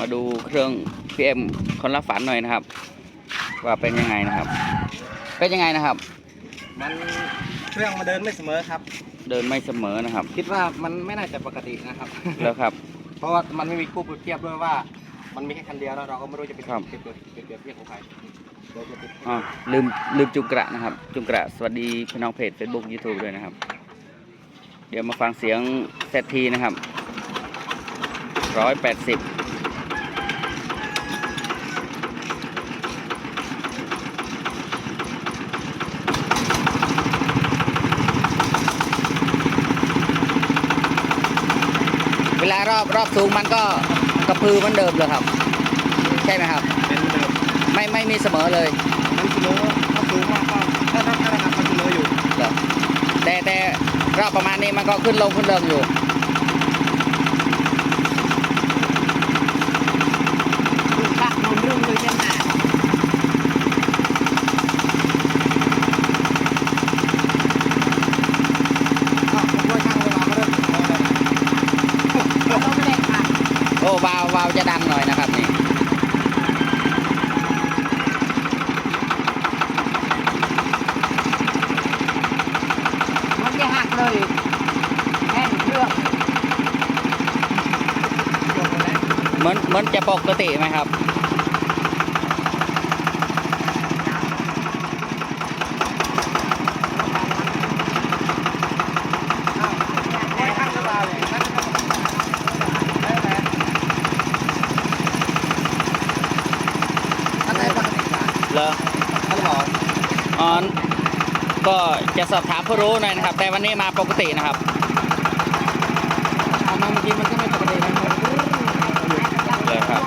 มาดูเครื่อง PM คนละฝันหน่อยนะครับ ว่าเป็นยังไงนะครับ เป็นยังไงนะครับ มันเครื่องมาเดินไม่เสมอครับ เดินไม่เสมอนะครับ คิดว่ามันไม่น่าจะปกตินะครับแล้วครับ เพราะว่ามันไม่มีคู่เปรียบเทียบด้วยว่า มันมีแค่คันเดียวแล้วเราก็ไม่รู้จะเป็นครับ เปรียบเทียบเปรียบเทียบเทียบของใครเดี๋ยวจะติดอ๋อลืมลืมจุงกระนะครับ จุงกระสวัสดีพี่น้องเพจ Facebook YouTube ด้วยนะครับ เดี๋ยวมาฟังเสียงเซตทีนะครับร้อยแปดสิบเวลา รอบรอบสูงมันก็กระพือเหมันเดิมเลยครับ ใช่ไหมครับ เป็นเดิมไม่ไม่มีเสมอเลยมันเสมอถ้าสูงมากก็ถ้าถ้าถ้าระดับมันเสมออยู่เหรอแต่แต่รอบประมาณนี้มันก็ขึ้นลงขึ้นลงอยู่ ปักนมรุ่งเลยจังหา ก็ผมด้วยช่างเวลามาเริ่มเออเลยนะ เราไม่ได้ค่ะ โอ้วาววาวจะดังหน่อยนะครับนี่ มันจะหักเลยแค่เครื่อง ยกมาแล้ว เห มือนจะปกติไหมครับอ้าวด้วยช่างเวลาเลยนั่นก็แล้วแต่อันไหนปกติกว่าเหรออันหรออ๋อก็จะสอบถามผู้รู้หน่อยนะครับ แต่วันนี้มาปกตินะครับ เอามาเมื่อกี้มันก็ไม่ปกตินะ เลยครับ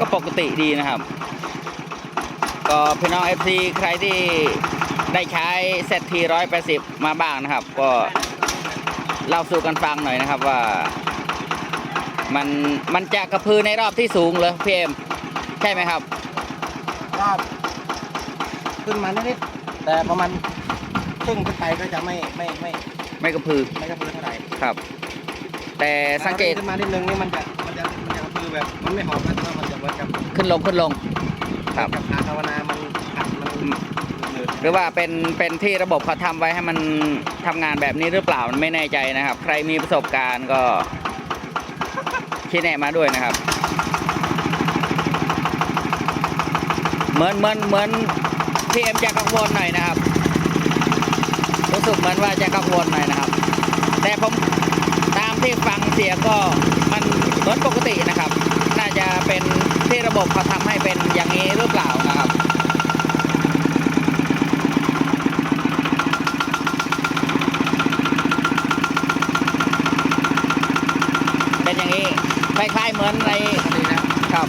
ก็ ปกติดีนะครับ ก็พี่น้อง FC ใครที่ได้ใช้เซตทีร้อยแปดสิบมาบ้างนะครับ ก็เล่าสู่กันฟังหน่อยนะครับว่า มันมันจะกระพือในรอบที่สูงเลยพีเอ็มใช่ไหมครับก็ขึ้นมานิดๆแต่ประมาณครึ่งขึ้นไปก็จะไม่ไม่ไม่ไม่กระพือไม่กระพือเท่าไหร่ครับ แต่สังเกตขึ้นมานิดนึงนี่มันจะมันจะมันจะกระพือแบบมันไม่หอมนะแต่ว่ามันจะเห มือนกับขึ้นลงขึ้นลง ครับ กับทางภาวนามันขัดมันหนืดหรือว่าเป็นเป็นที่ระบบเขาทำไว้ให้มันทำงานแบบนี้หรือเปล่าไม่แน่ใจนะครับ ใครมีประสบการณ์ก็ชี้แนะมาด้วยนะครับ เหมือนเหมือนเหมือนพีเอ็มจะกังวลหน่อยนะครับ รู้สึกเหมือนว่าจะกังวลหน่อยนะครับ แต่ผมตามที่ฟังเสียงก็มันเหมือนปกตินะครับน่า จะเป็นที่ระบบเขาทำให้เป็นอย่างนี้หรือเปล่านะครับเป็นอย่างนี้คล้ายๆเหมือนในปกติแล้วครับ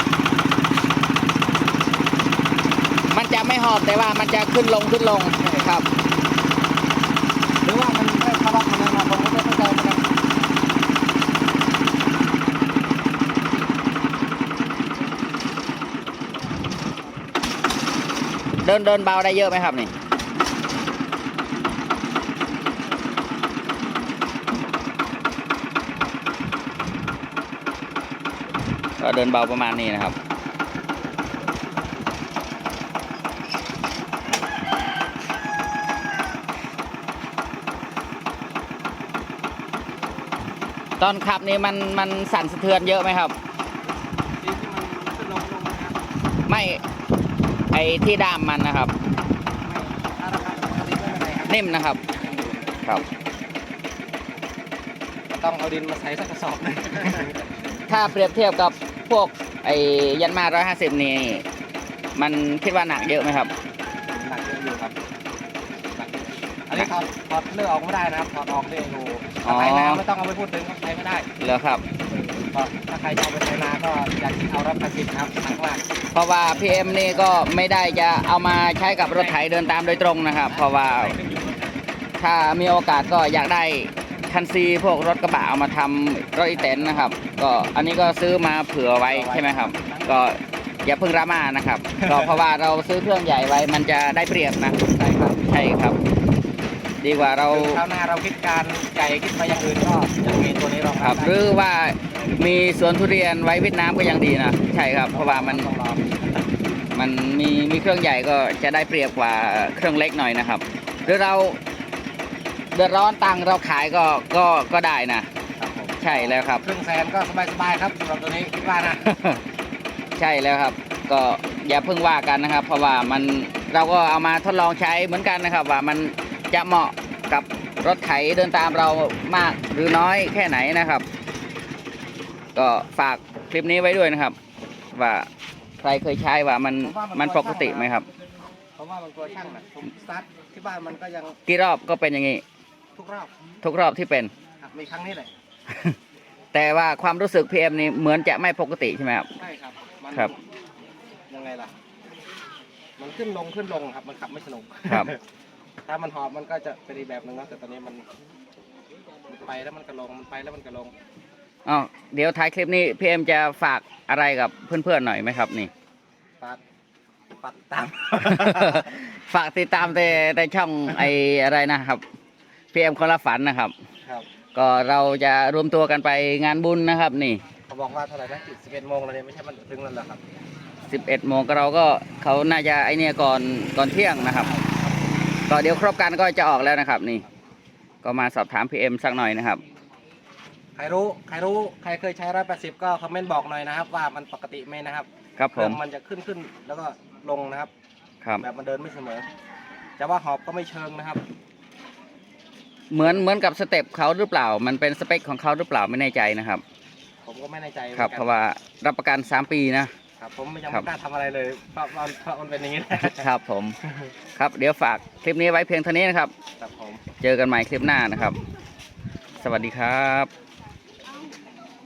มันจะไม่หอบแต่ว่ามันจะขึ้นลงขึ้นลงครับ หรือว่ามันไม่เขาล็อกมันนะผมก็ไม่เข้าใจเหมือนกัน เดินเดินเบาได้เยอะไหมครับนี่ก็เดินเบาประมาณนี้นะครับตอนขับนี่มันมันสั่นสะเทือนเยอะไหมครับที่ที่มันขึ้นลงลงนะครับไม่ ไอที่ด้ามมันนะครับไม่ถ้าราคาปกติไม่เป็นไรครับ นิ่มนะครับ ครับ ต้องเอาดินมาใส่สักกระสอบหนึง ถ้าเปรียบเทียบกับพวกไอ้ยันมาร้อยห้าสิบนี่ มันคิดว่าหนักเยอะไหมครับ หนักเยอะอยู่ครับหนักเยอะอันนี้ถอดถอดเลือกออกไม่ได้นะครับถอดออกเนี่ยดูอ๋อ ไถนาไม่ต้องเอาไปพูดถึงครับใช้ไม่ได้ เหรอครับ ก็ถ้าใครจะเอาไปไถนาก็อยากเอารับประสิทธิ์ครับหนักมากเพราะว่า PM นี่ก็ไม่ได้จะเอามาใช้กับรถไถเดินตามโดยตรงนะครับ เพราะว่าถ้ามีโอกาสก็อยากได้คันซีพวกรถกระบะเอามาทำรถอีแตนนะครับ ก็อันนี้ก็ซื้อมาเผื่อไว้ใช่ไหมครับ ก็อย่าเพิ่งรามานะครับ ก็เพราะว่าเราซื้อเครื่องใหญ่ไว้มันจะได้เปรียบนะใช่ครับใช่ครับ ดีกว่าเราคือคราวหน้าเราคิดการไก่คิดไปอย่างอื่นก็ยังมีตัวนี้รองครับหรือว่ามีสวนทุเรียนไว้เวียดนามก็ยังดีนะใช่ครับเพราะว่ามันต้องรอมันมีมีเครื่องใหญ่ก็จะได้เปรียบกว่าเครื่องเล็กหน่อยนะครับ หรือเราเดือดร้อนตังค์เราขายก็ก็ก็ได้นะ ครับผมใช่แล้วครับ ครึ่งแสนก็สบายๆครับสำหรับตัวนี้คิดว่านะใช่แล้วครับ ก็อย่าเพิ่งว่ากันนะครับ เพราะว่ามันเราก็เอามาทดลองใช้เหมือนกันนะครับ ว่ามัน จะเหมาะกับรถไถเดินตามเรามากหรือน้อยแค่ไหนนะครับ ก็ฝากคลิปนี้ไว้ด้วยนะครับ ว่าใครเคยใช้ว่ามันมันปกติไหมครับเพราะว่ามันตัวช่างนะผมสตาร์ทที่บ้านมันก็ยังกี่รอบก็เป็นอย่างนี้ทุกรอบทุกรอบที่เป็นครับมีครั้งนี้แหละแต่ว่าความรู้สึก PM นี่เหมือนจะไม่ปกติใช่ไหมครับใช่ครับมันครับยังไงล่ะ มันขึ้นลงขึ้นลงครับ มันขับไม่สนุกครับ ถ้ามันหอบมันก็จะเป็นอีกแบบหนึ่งเนอะแต่ตอนนี้มันมันไปแล้วมันก็ลง มันไปแล้วมันก็ลงอ๋อเดี๋ยวท้ายคลิปนี้ PM จะฝากอะไรกับเพื่อนๆหน่อยไหมครับนี่ ปัด ปัดตาม ฝากติดตามในในช่องไออะไรนะครับ PM คนละฝันนะครับ ครับ ก็เราจะรวมตัวกันไปงานบุญนะครับ นี่ เขาบอกว่าเท่าไหร่นะสิบเอ็ดโมงแล้วเนี่ยไม่ใช่มันถึงแล้วเหรอครับ 11โมงก็เราก็เขาน่าจะไอเนี่ยก่อนก่อนเที่ยงนะครับ ก็เดี๋ยวครบกันก็จะออกแล้วนะครับ นี่ ก็มาสอบถาม PM สักหน่อยนะครับใครรู้ใครรู้ใครเคยใช้ร้อยแปดสิบก็คอมเมนต์บอกหน่อยนะครับ ว่ามันปกติไหมนะครับครับเคผรื่องมมันจะขึ้นขึ้นแล้วก็ลงนะครับ ครับแบบมันเดินไม่เสมอจะว่าหอบก็ไม่เชิงนะครับ เหมือนเหมือนกับสเต็ปเขาหรือเปล่า มันเป็นสเปคของเขาหรือเปล่าไม่แน่ใจนะครับ ผมก็ไม่แน่ใจหมือนครับกันเพราะว่ารับประกัน3ปีนะ ครับผมยังครัไม่บกล้าทำอะไรเลยเพราะมันเพราะมันเป็นอย่างนี้ครับผม ครับเดี๋ยวฝากคลิปนี้ไว้เพียงเท่านี้นะครับ ครับผม เจอกันใหม่คลิปหน้านะครับ สวัสดีครับ